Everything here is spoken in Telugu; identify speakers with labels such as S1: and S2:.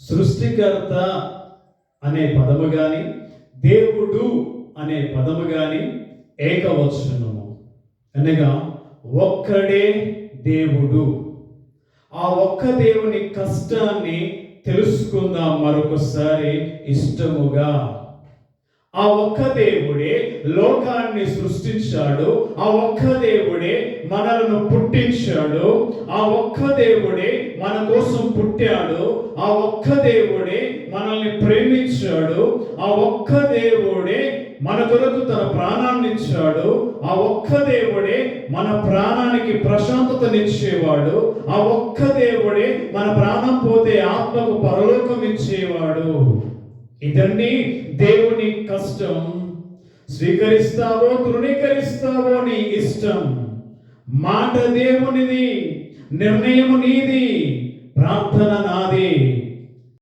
S1: సృష్టికర్త అనే పదము కానీ దేవుడు అనే పదము కానీ ఏకవచనము. అనగా ఒక్కడే దేవుడు. ఆ ఒక్క దేవుని కష్టాన్ని తెలుసుకుందాం మరొకసారి ఇష్టముగా. ఆ ఒక్క దేవుడే లోకాన్ని సృష్టించాడు. ఆ ఒక్క దేవుడే మనలను చేశాడు ఆ ఒక్క దేవుడే మన కోసం పుట్టాడు. ఆ ఒక్క దేవుడే మనల్ని ప్రేమించాడు. ఆ ఒక్క దేవుడే మన కొరకు తన ప్రాణాన్ని ఇచ్చాడు. ఆ ఒక్క దేవుడే మన ప్రాణానికి ప్రశాంతతనిచ్చేవాడు. ఆ ఒక్క దేవుడే మన ప్రాణం పోతే ఆత్మకు పరలోకం ఇచ్చేవాడు. ఇదండి దేవుని కష్టం. స్వీకరిస్తావో తృణీకరిస్తావో నీ ఇష్టం. మాట దేవునిది నిర్ణయం నీది ప్రార్థన నాది.